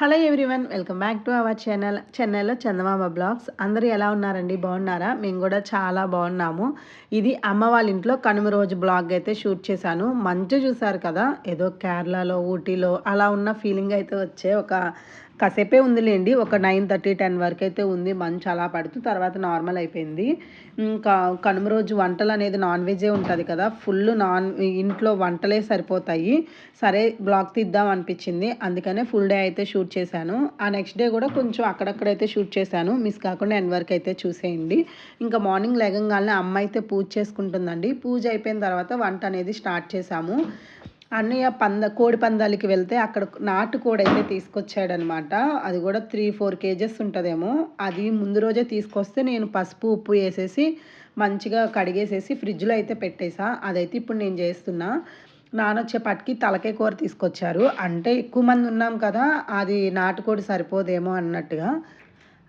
Hello everyone welcome back to our channel చెన్నైలో Chandamama blogs. అందరూ ఎలా ఉన్నారండి? బాగున్నారా? మేము కూడా చాలా బాగున్నాము. ఇది అమ్మ వాళ్ళ ఇంట్లో కనుమ రోజు బ్లాగ్ అయితే షూట్ చేశాను. మంచు చూసారు కదా? ఏదో కేరళలో ఊటీలో అలా ఉన్న ఫీలింగ్ అయితే వచ్చే ఒక కాసేపే ఉందిలేండి. ఒక నైన్ థర్టీ టెన్ వరకు అయితే ఉంది మంచు అలా పడుతూ తర్వాత నార్మల్ అయిపోయింది. ఇంకా కనుమ రోజు వంటలు అనేది నాన్ వెజే ఉంటుంది కదా. ఫుల్ నాన్ ఇంట్లో వంటలే సరిపోతాయి. సరే బ్లాగ్ తీద్దాం అనిపించింది. అందుకనే ఫుల్ డే అయితే షూట్ చేశాను. ఆ నెక్స్ట్ డే కూడా కొంచెం అక్కడక్కడైతే షూట్ చేశాను. మిస్ కాకుండా ఎన్ వరకు అయితే చూసేయండి. ఇంకా మార్నింగ్ లెగంగానే అమ్మ అయితే పూజ చేసుకుంటుందండి. పూజ అయిపోయిన తర్వాత వంట అనేది స్టార్ట్ చేశాము. అన్నయ్య పంద కోడి పందాలకి వెళ్తే అక్కడ నాటు కోడి అయితే తీసుకొచ్చాడనమాట. అది కూడా త్రీ ఫోర్ కేజెస్ ఉంటుందేమో. అది ముందు రోజే తీసుకొస్తే నేను పసుపు ఉప్పు వేసేసి మంచిగా కడిగేసేసి ఫ్రిడ్జ్లో అయితే పెట్టేసా. అదైతే ఇప్పుడు నేను చేస్తున్నా. నానొచ్చేపటికి తలకాయ కూర తీసుకొచ్చారు. అంటే ఎక్కువ మంది ఉన్నాం కదా అది నాటుకోడి సరిపోదేమో అన్నట్టుగా.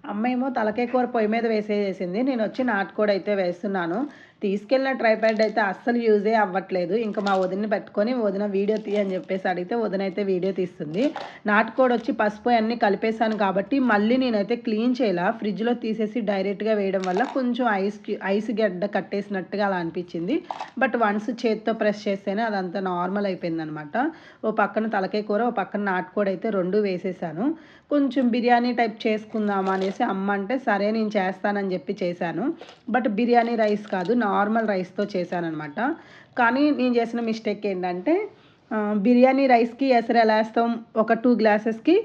అమ్మ ఏమో తలకాయ కూర పొయ్యి మీద వేసేసింది. నేను వచ్చి నాటుకోడి అయితే వేస్తున్నాను. తీసుకెళ్ళిన ట్రైప్యాడ్ అయితే అస్సలు యూజే అవ్వట్లేదు. ఇంకా మా వదిన పెట్టుకొని వదిన వీడియో తీ అని చెప్పేసి అడిగితే వదిన అయితే వీడియో తీస్తుంది. నాటుకోడి వచ్చి పసుపు అన్నీ కలిపేశాను కాబట్టి మళ్ళీ నేనైతే క్లీన్ చేయాల? ఫ్రిడ్జ్లో తీసేసి డైరెక్ట్గా వేయడం వల్ల కొంచెం ఐస్ ఐస్ గడ్డ కట్టేసినట్టుగా అలా అనిపించింది. బట్ వన్స్ చేతితో ప్రెస్ చేస్తేనే అదంతా నార్మల్ అయిపోయింది అనమాట ఓ పక్కన తలకాయ కూర ఓ పక్కన నాటుకోడి అయితే రెండు వేసేసాను. కొంచెం బిర్యానీ టైప్ చేసుకుందామా అనేసి అమ్మ అంటే సరే నేను చేస్తానని చెప్పి చేశాను. బట్ బిర్యానీ రైస్ కాదు నార్మల్ రైస్తో చేశానమాట కానీ నేను చేసిన మిస్టేక్ ఏంటంటే బిర్యానీ రైస్కి ఎసరు ఎలా వేస్తాం? ఒక టూ గ్లాసెస్కి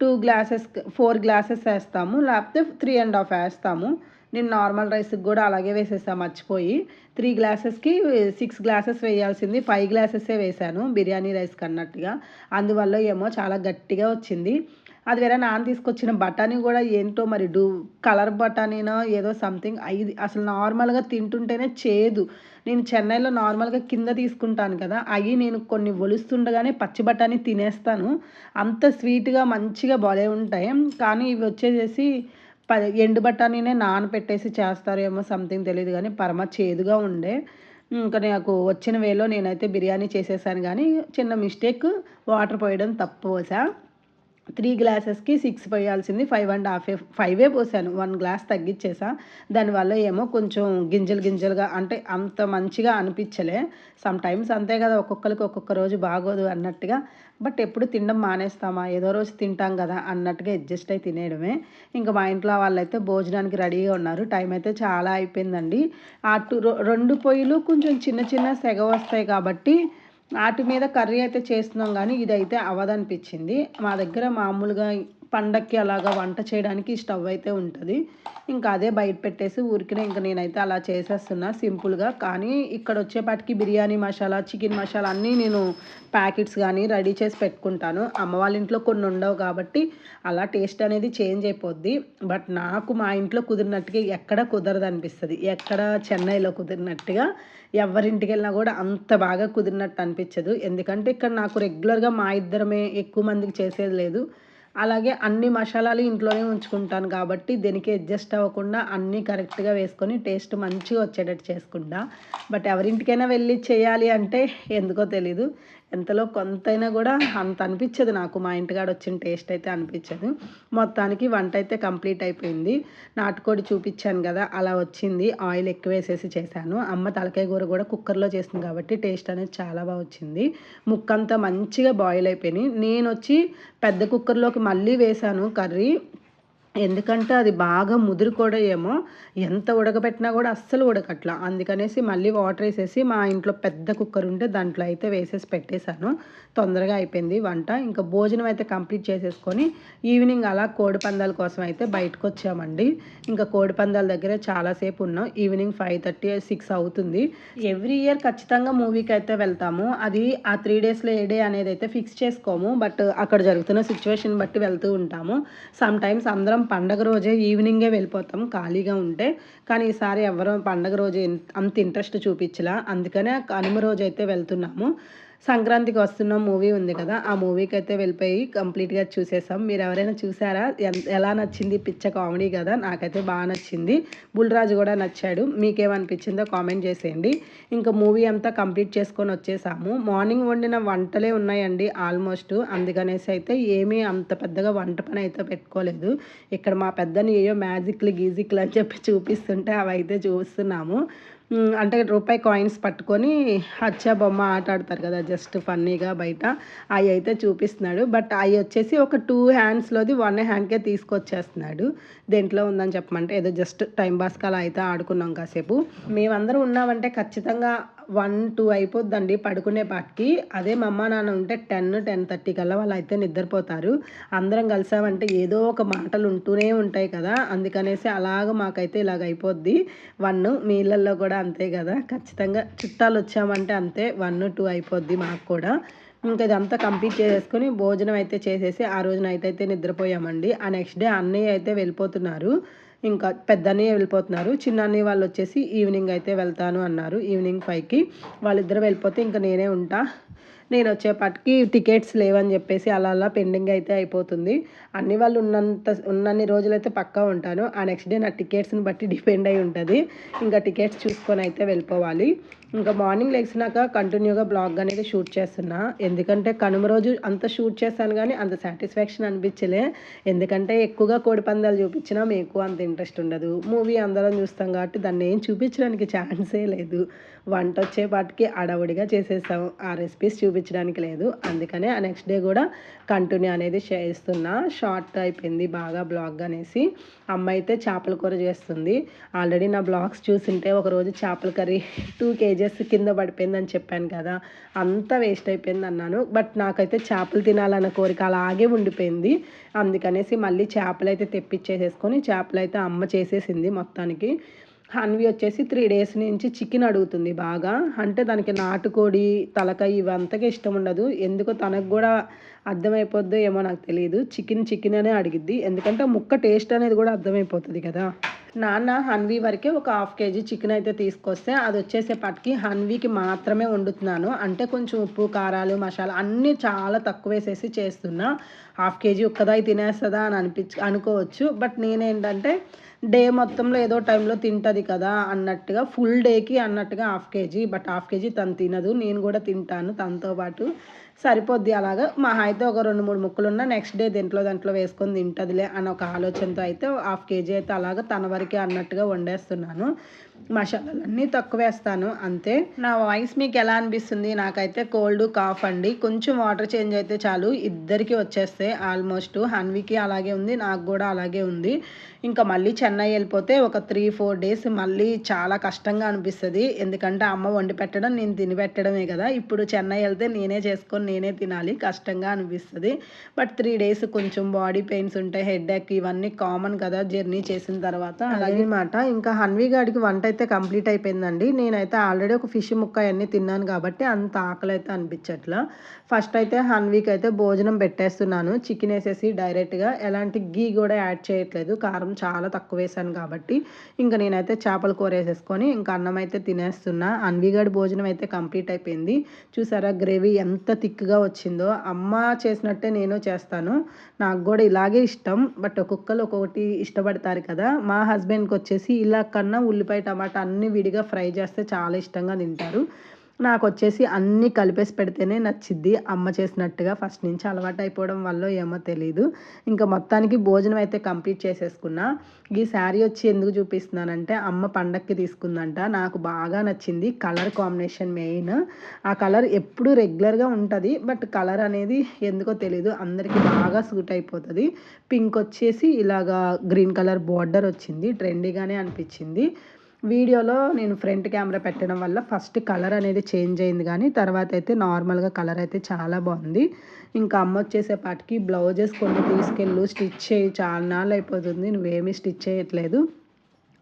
టూ గ్లాసెస్ ఫోర్ గ్లాసెస్ వేస్తాము. లేకపోతే త్రీ అండ్ హాఫ్ వేస్తాము. నేను నార్మల్ రైస్కి కూడా అలాగే వేసేసా మర్చిపోయి. త్రీ గ్లాసెస్కి సిక్స్ గ్లాసెస్ వేయాల్సింది. ఫైవ్ గ్లాసెసే వేశాను బిర్యానీ రైస్కి అన్నట్టుగా అందువల్ల ఏమో చాలా గట్టిగా వచ్చింది. అది వేరే నాన్న తీసుకొచ్చిన బఠానీ కూడా ఏంటో మరి డూ కలర్ బఠానీనో ఏదో సంథింగ్ ఐదు అసలు నార్మల్గా తింటుంటేనే చేదు. నేను చెన్నైలో నార్మల్గా కింద తీసుకుంటాను కదా అవి నేను కొన్ని ఒలుస్తుండగానే పచ్చి బఠానీ తినేస్తాను. అంత స్వీట్గా మంచిగా భలే ఉంటాయి. కానీ ఇవి వచ్చేసేసి ఎండు బఠానీనే నానపెట్టేసి చేస్తారేమో సంథింగ్ తెలియదు కానీ పరమ చేదుగా ఉండే. ఇంకా నాకు వచ్చిన వేలో నేనైతే బిర్యానీ చేసేసాను కానీ చిన్న మిస్టేక్ వాటర్ పోయడం తప్పు పోసా త్రీ గ్లాసెస్కి సిక్స్ పోయాల్సింది ఫైవ్ అండ్ హాఫ్ ఫైవే పోసాను. వన్ గ్లాస్ తగ్గించేసా దానివల్ల ఏమో కొంచెం గింజలు గింజలుగా అంటే అంత మంచిగా అనిపించలే. సమ్ టైమ్స్ అంతే కదా ఒక్కొక్కరికి ఒక్కొక్క రోజు బాగోదు అన్నట్టుగా. బట్ ఎప్పుడు తినడం మానేస్తామా? ఏదో రోజు తింటాం కదా అన్నట్టుగా అడ్జస్ట్ అయి తినేయడమే. ఇంకా మా ఇంట్లో వాళ్ళైతే భోజనానికి రెడీగా ఉన్నారు. టైం అయితే చాలా అయిపోయిందండి. అటు రెండు పొయ్యిలు కొంచెం చిన్న చిన్న సెగ వస్తాయి కాబట్టి వాటి మీద కర్రీ అయితే చేస్తున్నాం కానీ ఇదైతే అవదనిపించింది మా దగ్గర మామూలుగా పండక్కి అలాగా వంట చేయడానికి స్టవ్ అయితే ఉంటుంది. ఇంకా అదే బయట పెట్టేసి ఊరికినే ఇంకా నేనైతే అలా చేసేస్తున్నా సింపుల్గా. కానీ ఇక్కడ వచ్చేపాటికి బిర్యానీ మసాలా చికెన్ మసాలా అన్నీ నేను ప్యాకెట్స్ కానీ రెడీ చేసి పెట్టుకుంటాను. అమ్మ వాళ్ళ ఇంట్లో కొన్ని ఉండవు కాబట్టి అలా టేస్ట్ అనేది చేంజ్ అయిపోద్ది. బట్ నాకు మా ఇంట్లో కుదిరినట్టుగా ఎక్కడ కుదరదు అనిపిస్తుంది. ఎక్కడ చెన్నైలో కుదిరినట్టుగా ఎవరింటికి వెళ్ళినా కూడా అంత బాగా కుదిరినట్టు అనిపించదు ఎందుకంటే ఇక్కడ నాకు రెగ్యులర్గా మా ఇద్దరమే ఎక్కువ మందికి చేసేది లేదు. అలాగే అన్ని మసాలాలు ఇంట్లోనే ఉంచుకుంటాను కాబట్టి దీనికి అడ్జస్ట్ అవ్వకుండా అన్నీ కరెక్ట్గా వేసుకొని టేస్ట్ మంచిగా వచ్చేటట్టు చేసుకుంటా. బట్ ఎవరింటికైనా వెళ్ళి చేయాలి అంటే ఎందుకో తెలీదు. ఎంతలో కొంతైనా కూడా అంత అనిపించదు నాకు. మా ఇంటికాడ వచ్చిన టేస్ట్ అయితే అనిపించదు. మొత్తానికి వంట అయితే కంప్లీట్ అయిపోయింది. నాటుకోడి చూపించాను కదా అలా వచ్చింది. ఆయిల్ ఎక్కువ వేసేసి చేశాను. అమ్మ తలకాయ కూర కూడా కుక్కర్లో చేసింది కాబట్టి టేస్ట్ అనేది చాలా బాగా వచ్చింది. ముక్కంతా మంచిగా బాయిల్ అయిపోయినాయి. నేను వచ్చి పెద్ద కుక్కర్లోకి మళ్ళీ వేశాను కర్రీ. ఎందుకంటే అది బాగా ముదురు కూడా ఏమో ఎంత ఉడకబెట్టినా కూడా అస్సలు ఉడకట్లా. అందుకనేసి మళ్ళీ వాటర్ వేసేసి మా ఇంట్లో పెద్ద కుక్కర్ ఉంటే దాంట్లో అయితే వేసేసి పెట్టేశాను. తొందరగా అయిపోయింది వంట. ఇంకా భోజనం అయితే కంప్లీట్ చేసేసుకొని ఈవినింగ్ అలా కోడి పందాల కోసం అయితే బయటకు వచ్చామండి. ఇంకా కోడి పందాల దగ్గర చాలాసేపు ఉన్నాం. ఈవినింగ్ ఫైవ్ థర్టీ సిక్స్ అవుతుంది. ఎవ్రీ ఇయర్ ఖచ్చితంగా మూవీకి అయితే వెళ్తాము. అది ఆ త్రీ డేస్లో ఏ డే అనేది అయితే ఫిక్స్ చేసుకోము. బట్ అక్కడ జరుగుతున్న సిచ్యువేషన్ బట్టి వెళ్తూ ఉంటాము. సమ్ టైమ్స్ అందరం పండగ రోజే ఈవినింగే వెళ్ళిపోతాం ఖాళీగా ఉంటే. కానీ ఈసారి ఎవరో పండగ రోజు అంత ఇంట్రెస్ట్ చూపించలా. అందుకనే కనుమ రోజు అయితే వెళ్తున్నాము. సంక్రాంతికి వస్తున్న మూవీ ఉంది కదా ఆ మూవీకి అయితే వెళ్ళిపోయి కంప్లీట్గా చూసేసాం. మీరు ఎవరైనా చూసారా ఎలా నచ్చింది? పిచ్చ కామెడీ కదా నాకైతే బాగా నచ్చింది. బుల్రాజు కూడా నచ్చాడు. మీకేమనిపించిందో కామెంట్ చేసేయండి. ఇంకా మూవీ అంతా కంప్లీట్ చేసుకొని వచ్చేసాము. మార్నింగ్ వండిన వంటలే ఉన్నాయండి ఆల్మోస్ట్. అందుకనేసి అయితే ఏమీ అంత పెద్దగా వంట పని అయితే పెట్టుకోలేదు. ఇక్కడ మా పెద్దని ఏయో మ్యాజిక్లు గీజిక్లు అని చెప్పి చూపిస్తుంటే అవి అయితే చూస్తున్నాము. అంటే రూపాయి కాయిన్స్ పట్టుకొని హచ్చా బొమ్మ ఆట ఆడతారు కదా జస్ట్ ఫన్నీగా బయట. అవి అయితే చూపిస్తున్నాడు బట్ అవి వచ్చేసి ఒక టూ హ్యాండ్స్లోది వన్ హ్యాండ్కే తీసుకొచ్చేస్తున్నాడు. దేంట్లో ఉందని చెప్పమంటే ఏదో జస్ట్ టైం పాస్కి అలా అయితే ఆడుకున్నాం కాసేపు. మేమందరూ ఉన్నామంటే ఖచ్చితంగా వన్ టూ అయిపోద్దండి పడుకునే పాటికి. అదే మా అమ్మ నాన్న ఉంటే టెన్ టెన్ థర్టీ కల్లా వాళ్ళు అయితే నిద్రపోతారు. అందరం కలిసామంటే ఏదో ఒక మాటలు ఉంటూనే ఉంటాయి కదా. అందుకనేసి అలాగ మాకైతే ఇలాగ అయిపోద్ది. వన్ మీ ఇళ్ళల్లో కూడా అంతే కదా. ఖచ్చితంగా చుట్టాలు వచ్చామంటే అంతే వన్ టూ అయిపోద్ది మాకు కూడా. ఇంకా ఇదంతా కంప్లీట్ చేసేసుకొని భోజనం అయితే చేసేసి ఆ రోజు నైట్ అయితే నిద్రపోయామండి. ఆ నెక్స్ట్ డే అన్నయ్య అయితే వెళ్ళిపోతున్నారు. ఇంకా పెద్ద అన్నయ్య వెళ్ళిపోతున్నారు. చిన్న అన్నయ్య వాళ్ళు వచ్చేసి ఈవినింగ్ అయితే వెళ్తాను అన్నారు ఈవినింగ్ ఫైవ్కి. వాళ్ళిద్దరు వెళ్ళిపోతే ఇంకా నేనే ఉంటా. నేను వచ్చేపాటికి టికెట్స్ లేవని చెప్పేసి అలా అలా పెండింగ్ అయితే అయిపోతుంది. అన్ని వాళ్ళు ఉన్నంత ఉన్నన్ని రోజులైతే పక్కా ఉంటాను. ఆ నెక్స్ట్ డే నా టికెట్స్ని బట్టి డిపెండ్ అయి ఉంటుంది. ఇంకా టికెట్స్ చూసుకొని అయితే వెళ్ళిపోవాలి. ఇంకా మార్నింగ్ లేచినాక కంటిన్యూగా బ్లాగ్ అనేది షూట్ చేస్తున్నా. ఎందుకంటే కనుమ రోజు అంత షూట్ చేశాను కానీ అంత సాటిస్ఫాక్షన్ అనిపించలే. ఎందుకంటే ఎక్కువగా కోడి పందాలు చూపించినా మీకు అంత ఇంట్రెస్ట్ ఉండదు. మూవీ అందరం చూస్తాం కాబట్టి దాన్ని ఏం చూపించడానికి ఛాన్సే లేదు. వంట వచ్చేపాటికి అడవుడిగా చేసేసాం. ఆ రెసిపీస్ చూపించడానికి లేదు. అందుకనే ఆ నెక్స్ట్ డే కూడా కంటిన్యూ అనేది చేస్తున్నా. షార్ట్ అయిపోయింది బాగా బ్లాగ్ అనేసి. అమ్మ అయితే చేపల కూర చేస్తుంది. ఆల్రెడీ నా బ్లాగ్స్ చూసింటే ఒకరోజు చేపల కర్రీ టూ కేజెస్ కింద పడిపోయిందని చెప్పాను కదా అంతా వేస్ట్ అయిపోయింది అన్నాను. బట్ నాకైతే చేపలు తినాలన్న కోరిక అలాగే ఉండిపోయింది. అందుకనేసి మళ్ళీ చేపలు అయితే తెప్పించేసేసుకొని చేపలు అయితే అమ్మ చేసేసింది మొత్తానికి. హన్వి వచ్చేసి త్రీ డేస్ నుంచి చికెన్ అడుగుతుంది బాగా. అంటే దానికి నాటుకోడి తలకాయ ఇవంతగా ఇష్టం ఉండదు. ఎందుకో తనకు కూడా అర్థమైపోద్దో ఏమో నాకు తెలియదు చికెన్ చికెన్ అనే అడిగిద్ది. ఎందుకంటే ముక్క టేస్ట్ అనేది కూడా అర్థమైపోతుంది కదా. నాన్న హన్వీ వరకే ఒక హాఫ్ కేజీ చికెన్ అయితే తీసుకొస్తే అది వచ్చేసేపటికి హన్వీకి మాత్రమే వండుతున్నాను. అంటే కొంచెం ఉప్పు కారాలు మసాలా అన్నీ చాలా తక్కువ వేసేసి చేస్తున్నా. హాఫ్ కేజీ ఒక్కదాయి తినేస్తుందా అని అనిపించ అనుకోవచ్చు. బట్ నేనేంటంటే డే మొత్తంలో ఏదో టైంలో తింటుంది కదా అన్నట్టుగా ఫుల్ డేకి అన్నట్టుగా half KG but half KG తను తినదు. నేను కూడా తింటాను తనతో పాటు. సరిపోద్ది అలాగా. మా అయితే ఒక రెండు మూడు ముక్కలు ఉన్న నెక్స్ట్ డే దీంట్లో దాంట్లో వేసుకొని తింటుందిలే అని ఒక ఆలోచనతో అయితే హాఫ్ కేజీ అయితే అలాగా తన వరకే అన్నట్టుగా వండేస్తున్నాను. మసాలాలన్నీ తక్కువ వేస్తాను అంతే. నా వాయిస్ మీకు ఎలా అనిపిస్తుంది? నాకైతే కోల్డ్ కాఫ్ అండి. కొంచెం వాటర్ చేంజ్ అయితే చాలు. ఇద్దరికి వచ్చేస్తే ఆల్మోస్ట్ హన్వికి అలాగే ఉంది నాకు కూడా అలాగే ఉంది. ఇంకా మళ్ళీ చెన్నై వెళ్ళిపోతే ఒక త్రీ ఫోర్ డేస్ మళ్ళీ చాలా కష్టంగా అనిపిస్తుంది. ఎందుకంటే అమ్మ వండి పెట్టడం నేను తిని పెట్టడమే కదా. ఇప్పుడు చెన్నై వెళ్తే నేనే చేసుకొని నేనే తినాలి. కష్టంగా అనిపిస్తుంది. బట్ త్రీ డేస్ కొంచెం బాడీ పెయిన్స్ ఉంటాయి హెడ్ ఇవన్నీ కామన్ కదా జర్నీ చేసిన తర్వాత. అలాగే మాట ఇంకా హన్వి గాడికి వంట అయితే కంప్లీట్ అయిపోయిందండి. నేనైతే ఆల్రెడీ ఒక ఫిష్ ముక్క అన్నీ తిన్నాను కాబట్టి అంత ఆకలి అయితే అనిపించట్లా. ఫస్ట్ అయితే హన్వీకి అయితే భోజనం పెట్టేస్తున్నాను. చికెన్ వేసేసి డైరెక్ట్గా ఎలాంటి గీ కూడా యాడ్ చేయట్లేదు. కారం చాలా తక్కువ వేసాను కాబట్టి ఇంకా నేనైతే చేపల కూర వేసేసుకొని ఇంకా అన్నం అయితే తినేస్తున్నా. అన్విగడ్ భోజనం అయితే కంప్లీట్ అయిపోయింది. చూసారా గ్రేవీ ఎంత థిక్గా వచ్చిందో. అమ్మ చేసినట్టే నేను చేస్తాను. నాకు కూడా ఇలాగే ఇష్టం. బట్ ఒక్కొక్కరు ఒక్కొక్కటి ఇష్టపడతారు కదా. మా హస్బెండ్కి వచ్చేసి ఇలా కన్నా ఉల్లిపాయ టమాటా అన్ని విడిగా ఫ్రై చేస్తే చాలా ఇష్టంగా తింటారు. నాకు వచ్చేసి అన్నీ కలిపేసి పెడితేనే నచ్చిద్ది. అమ్మ చేసినట్టుగా ఫస్ట్ నుంచి అలవాటు అయిపోవడం వల్ల ఏమో తెలీదు. ఇంకా మొత్తానికి భోజనం అయితే కంప్లీట్ చేసేసుకున్నా. ఈ శారీ వచ్చి ఎందుకు చూపిస్తున్నానంటే అమ్మ పండక్కి తీసుకుందంట. నాకు బాగా నచ్చింది కలర్ కాంబినేషన్ మెయిన్. ఆ కలర్ ఎప్పుడు రెగ్యులర్గా ఉంటుంది. బట్ కలర్ అనేది ఎందుకో తెలీదు. అందరికీ బాగా సూట్ అయిపోతుంది పింక్ వచ్చేసి ఇలాగా గ్రీన్ కలర్ బార్డర్ వచ్చింది. ట్రెండీగానే అనిపించింది. వీడియోలో నేను ఫ్రంట్ కెమెరా పెట్టడం వల్ల ఫస్ట్ కలర్ అనేది చేంజ్ అయింది కానీ తర్వాత అయితే నార్మల్గా కలర్ అయితే చాలా బాగుంది. ఇంకా అమ్మ వచ్చేసేపాటికి బ్లౌజెస్ కొన్ని తీసుకెళ్ళు స్టిచ్ చేయి. చాలా నాళ్ళు అయిపోతుంది. నువ్వేమీ స్టిచ్ చేయట్లేదు.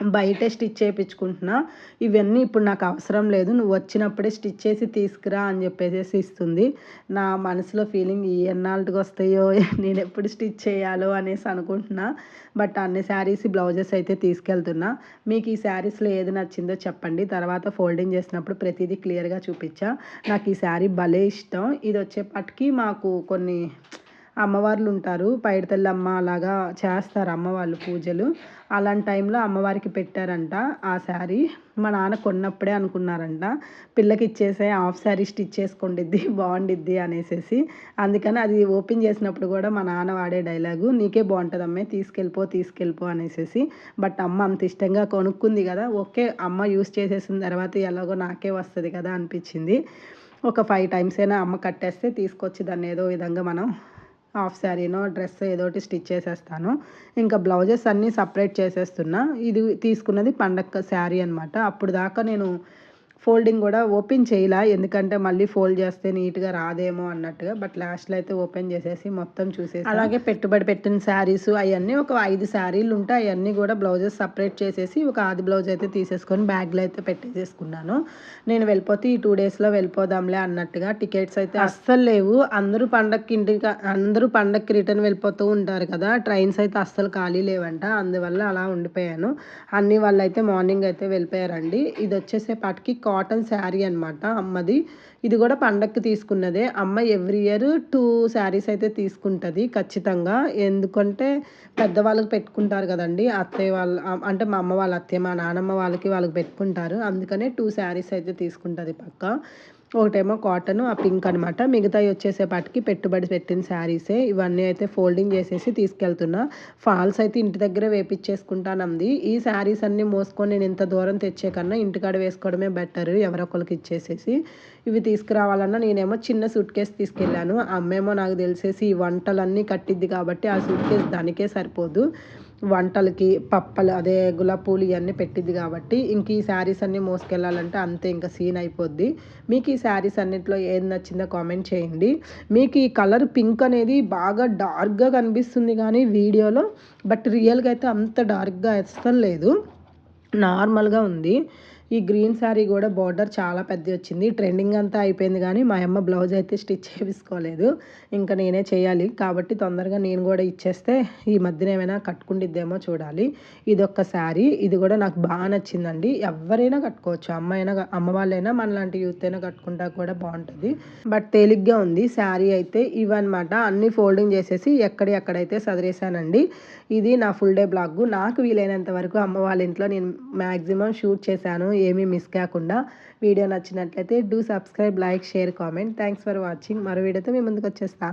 బయట స్టిచ్ చేయించుకుంటున్నా. ఇవన్నీ ఇప్పుడు నాకు అవసరం లేదు. నువ్వు వచ్చినప్పుడే స్టిచ్ చేసి తీసుకురా అని చెప్పేసి ఇస్తుంది. నా మనసులో ఫీలింగ్ ఈ ఎన్నాళ్ళకి వస్తాయో నేను ఎప్పుడు స్టిచ్ చేయాలో అనేసి అనుకుంటున్నా. బట్ అన్ని శారీస్ బ్లౌజెస్ అయితే తీసుకెళ్తున్నా. మీకు ఈ శారీస్లో ఏది నచ్చిందో చెప్పండి. తర్వాత ఫోల్డింగ్ చేసినప్పుడు ప్రతిదీ క్లియర్గా చూపించా. నాకు ఈ శారీ భలే ఇష్టం. ఇది వచ్చేపటికి మాకు కొన్ని అమ్మవార్లు ఉంటారు పైడితల్లి అమ్మ అలాగా చేస్తారు అమ్మవాళ్ళు పూజలు. అలాంటి టైంలో అమ్మవారికి పెట్టారంట ఆ శారీ. మా నాన్న కొన్నప్పుడే అనుకున్నారంట. పిల్లకి ఇచ్చేసే హాఫ్ శారీ స్టిచ్ చేసుకుండిద్ది బాగుండిద్ది అనేసి అందుకని అది ఓపెన్ చేసినప్పుడు కూడా మా నాన్న వాడే డైలాగు నీకే బాగుంటుంది అమ్మే తీసుకెళ్ళిపో తీసుకెళ్ళిపో అనేసి బట్ అమ్మ అంత ఇష్టంగా కొనుక్కుంది కదా ఓకే అమ్మ యూస్ చేసేసిన తర్వాత ఎలాగో నాకే వస్తుంది కదా అనిపించింది. ఒక ఫైవ్ టైమ్స్ అయినా అమ్మ కట్టేస్తే తీసుకొచ్చి దాన్ని ఏదో విధంగా మనం హాఫ్ శారీనో డ్రెస్ ఏదోటి స్టిచ్ చేసేస్తాను. ఇంకా బ్లౌజెస్ అన్నీ సపరేట్ చేసేస్తున్నా. ఇది తీసుకున్నది పండగ శారీ అనమాట అప్పుడు దాకా నేను ఫోల్డింగ్ కూడా ఓపెన్ చేయలా? ఎందుకంటే మళ్ళీ ఫోల్డ్ చేస్తే నీట్గా రాదేమో అన్నట్టుగా. బట్ లాస్ట్లో అయితే ఓపెన్ చేసేసి మొత్తం చూసేసి. అలాగే పెట్టుబడి పెట్టిన శారీస్ అవన్నీ ఒక ఐదు శారీలు ఉంటాయి అవన్నీ కూడా బ్లౌజెస్ సపరేట్ చేసేసి ఒక ఆది బ్లౌజ్ అయితే తీసేసుకొని బ్యాగ్లో అయితే పెట్టేసేసుకున్నాను. నేను వెళ్ళిపోతే ఈ టూ డేస్లో వెళ్ళిపోదాంలే అన్నట్టుగా టికెట్స్ అయితే అస్సలు లేవు. అందరూ పండగకి ఇంటికి అందరూ పండగకి రిటర్న్ వెళ్ళిపోతూ ఉంటారు కదా. ట్రైన్స్ అయితే అస్సలు ఖాళీ లేవంట. అందువల్ల అలా ఉండిపోయాను. అన్ని వాళ్ళు అయితే మార్నింగ్ అయితే వెళ్ళిపోయారండి. ఇది వచ్చేసేపాటికి కాటన్ శారీ అనమాట అమ్మది. ఇది కూడా పండక్కి తీసుకున్నదే. అమ్మ ఎవ్రీ ఇయర్ టూ శారీస్ అయితే తీసుకుంటుంది ఖచ్చితంగా. ఎందుకంటే పెద్దవాళ్ళకి పెట్టుకుంటారు కదండి. అత్తయ్య వాళ్ళ అంటే మా అమ్మ వాళ్ళ అత్తయ్య మా నానమ్మ వాళ్ళకి వాళ్ళకి పెట్టుకుంటారు. అందుకనే టూ శారీస్ అయితే తీసుకుంటుంది పక్క. ఒకటేమో కాటన్ ఆ పింక్ అనమాట మిగతాయి వచ్చేసేపాటికి పెట్టుబడి పెట్టిన శారీసే. ఇవన్నీ అయితే ఫోల్డింగ్ చేసేసి తీసుకెళ్తున్నా. ఫాల్స్ అయితే ఇంటి దగ్గర వేపించేసుకుంటానంది ఈ శారీస్ అన్నీ మోసుకొని నేను ఇంత దూరం తెచ్చే కన్నా ఇంటికాడ వేసుకోవడమే బెటర్ ఎవరొకరికి ఇచ్చేసేసి. ఇవి తీసుకురావాలన్నా నేనేమో చిన్న సూట్ కేసు తీసుకెళ్ళాను. అమ్మేమో నాకు తెలిసేసి ఈ వంటలన్నీ కట్టిద్ది కాబట్టి ఆ సూట్ కేసు దానికే సరిపోదు. వంటలకి పప్పలు అదే గులాబ్ ఇవన్నీ పెట్టింది కాబట్టి ఇంక ఈ శారీస్ అన్నీ మోసుకెళ్ళాలంటే అంతే ఇంకా సీన్ అయిపోద్ది. మీకు ఈ శారీస్ అన్నింటిలో ఏది నచ్చిందో కామెంట్ చేయండి. మీకు ఈ కలర్ పింక్ అనేది బాగా డార్క్గా కనిపిస్తుంది కానీ వీడియోలో బట్ రియల్గా అయితే అంత డార్క్గా అస్సలు లేదు. నార్మల్గా ఉంది. ఈ గ్రీన్ శారీ కూడా బార్డర్ చాలా పెద్ద వచ్చింది. ట్రెండింగ్ అంతా అయిపోయింది కానీ మా అమ్మ బ్లౌజ్ అయితే స్టిచ్ చేయించుకోలేదు ఇంకా నేనే చేయాలి. కాబట్టి తొందరగా నేను కూడా ఇచ్చేస్తే ఈ మధ్యన ఏమైనా కట్టుకుండిద్దేమో చూడాలి. ఇది ఒక్క శారీ. ఇది కూడా నాకు బాగా నచ్చిందండి. ఎవరైనా కట్టుకోవచ్చు. అమ్మాయినా అమ్మ వాళ్ళైనా మనలాంటి యూత్ అయినా కట్టుకుంటా కూడా బాగుంటుంది. బట్ తేలిగ్గా ఉంది. శారీ అయితే ఇవన్నమాట. అన్ని ఫోల్డింగ్ చేసేసి ఎక్కడెక్కడైతే ఎక్కడైతే ఇది నా ఫుల్ డే బ్లాగ్. నాకు వీలైనంత వరకు అమ్మ వాళ్ళ ఇంట్లో నేను మ్యాక్సిమం షూట్ చేశాను. ఏమీ మిస్ కాకుండా వీడియో నచ్చినట్లయితే do subscribe like share comment thanks for watching మరో వీడియోతో మీ ముందుకు వచ్చేస్తా.